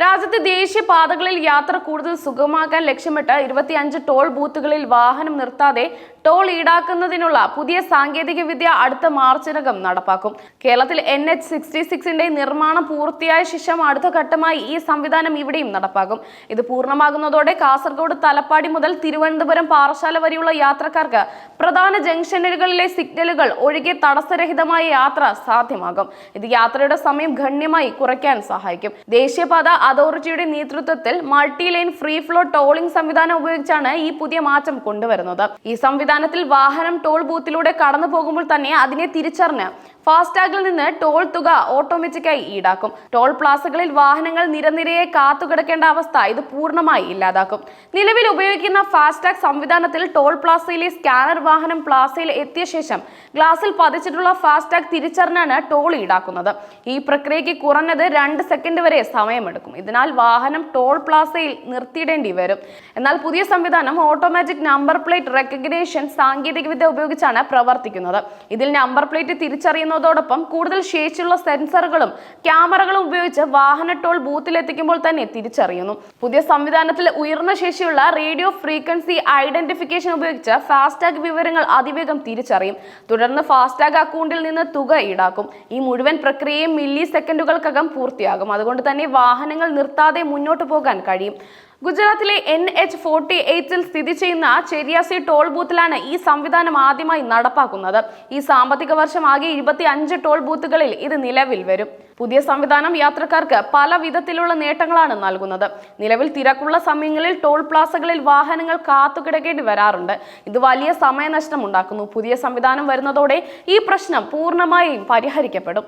രാജ്യത്തെ ദേശീയപാതകളിൽ യാത്ര കൂടുതൽ സുഗമമാക്കാൻ ലക്ഷ്യമിട്ട് ഇരുപത്തിയഞ്ച് ടോൾ ബൂത്തുകളിൽ വാഹനം നിർത്താതെ ടോൾ ഈടാക്കുന്നതിനുള്ള പുതിയ സാങ്കേതിക വിദ്യ അടുത്ത മാർച്ചിനകം നടപ്പാക്കും. കേരളത്തിൽ എൻ എച്ച് സിക്സ്റ്റി സിക്സിന്റെ നിർമ്മാണം പൂർത്തിയായ ശേഷം അടുത്ത ഘട്ടമായി ഈ സംവിധാനം ഇവിടെയും നടപ്പാക്കും. ഇത് പൂർണമാകുന്നതോടെ കാസർഗോഡ് തലപ്പാടി മുതൽ തിരുവനന്തപുരം പാറശാല വരെയുള്ള യാത്രക്കാർക്ക് പ്രധാന ജംഗ്ഷനുകളിലെ സിഗ്നലുകൾ ഒഴികെ തടസ്സരഹിതമായ യാത്ര സാധ്യമാകും. ഇത് യാത്രയുടെ സമയം ഗണ്യമായി കുറയ്ക്കാൻ സഹായിക്കും. ദേശീയപാത അതോറിറ്റിയുടെ നേതൃത്വത്തിൽ multi lane free flow tolling സംവിധാനം ഉപയോഗിച്ചാണ് ഈ പുതിയ മാറ്റം കൊണ്ടുവരുന്നത്. ഈ സംവിധാനത്തിൽ വാഹനം ടോൾ ബൂത്തിലൂടെ കടന്നു പോകുമ്പോൾ തന്നെ അതിനെ തിരിച്ചറിഞ്ഞ് ഫാസ്ടാഗിൽ നിന്ന് ടോൾ തുക ഓട്ടോമാറ്റിക്കായി ഈടാക്കും. ടോൾ പ്ലാസകളിൽ വാഹനങ്ങൾ നിരനിരയെ കാത്തുകിടക്കേണ്ട അവസ്ഥ ഇത് പൂർണമായി ഇല്ലാതാക്കും. നിലവിൽ ഉപയോഗിക്കുന്ന ഫാസ്ടാഗ് സംവിധാനത്തിൽ ടോൾ പ്ലാസയിലെ സ്കാനർ വാഹനം പ്ലാസയിൽ എത്തിയ ശേഷം ഗ്ലാസിൽ പതിച്ചിട്ടുള്ള ഫാസ്ടാഗ് തിരിച്ചറിഞ്ഞാണ് ടോൾ ഈടാക്കുന്നത്. ഈ പ്രക്രിയയ്ക്ക് കുറഞ്ഞത് രണ്ട് സെക്കൻഡ് വരെ സമയമെടുക്കും. ഇതിനാൽ വാഹനം ടോൾ പ്ലാസയിൽ നിർത്തിയിടേണ്ടി വരും. എന്നാൽ പുതിയ സംവിധാനം ഓട്ടോമാറ്റിക് നമ്പർ പ്ലേറ്റ് റെക്കഗ്നേഷൻ സാങ്കേതികവിദ്യ ഉപയോഗിച്ചാണ് പ്രവർത്തിക്കുന്നത്. ഇതിൽ നമ്പർ പ്ലേറ്റ് തിരിച്ചറിയുന്നതോടൊപ്പം കൂടുതൽ ശേഷിയുള്ള സെൻസറുകളും ക്യാമറകളും ഉപയോഗിച്ച് വാഹന ടോൾ ബൂത്തിലെത്തിക്കുമ്പോൾ തന്നെ തിരിച്ചറിയുന്നു. പുതിയ സംവിധാനത്തിൽ ഉയർന്ന ശേഷിയുള്ള റേഡിയോ ഫ്രീക്വൻസി ഐഡന്റിഫിക്കേഷൻ ഉപയോഗിച്ച് ഫാസ്ടാഗ് വിവരങ്ങൾ അതിവേഗം തിരിച്ചറിയും. തുടർന്ന് ഫാസ്ടാഗ് അക്കൗണ്ടിൽ നിന്ന് തുക ഈടാക്കും. ഈ മുഴുവൻ പ്രക്രിയയും മില്ലി സെക്കൻഡുകൾക്കകം പൂർത്തിയാകും. അതുകൊണ്ട് തന്നെ വാഹനങ്ങൾ നിർത്താതെ മുന്നോട്ട് പോകാൻ കഴിയും. ഗുജറാത്തിലെ എൻ എച്ച് ഫോർട്ടി എയ്റ്റിൽ സ്ഥിതി ചെയ്യുന്ന ചെരിയാസി ടോൾ ബൂത്തിലാണ് ഈ സംവിധാനം ആദ്യമായി നടപ്പാക്കുന്നത്. ഈ സാമ്പത്തിക വർഷം ആകെ ഇരുപത്തി അഞ്ച് ടോൾ ബൂത്തുകളിൽ ഇത് നിലവിൽ വരും. പുതിയ സംവിധാനം യാത്രക്കാർക്ക് പല വിധത്തിലുള്ള നേട്ടങ്ങളാണ് നൽകുന്നത്. നിലവിൽ തിരക്കുള്ള സമയങ്ങളിൽ ടോൾ പ്ലാസകളിൽ വാഹനങ്ങൾ കാത്തുകിടക്കേണ്ടി വരാറുണ്ട്. ഇത് വലിയ സമയനഷ്ടം ഉണ്ടാക്കുന്നു പുതിയ സംവിധാനം വരുന്നതോടെ ഈ പ്രശ്നം പൂർണമായും പരിഹരിക്കപ്പെടും.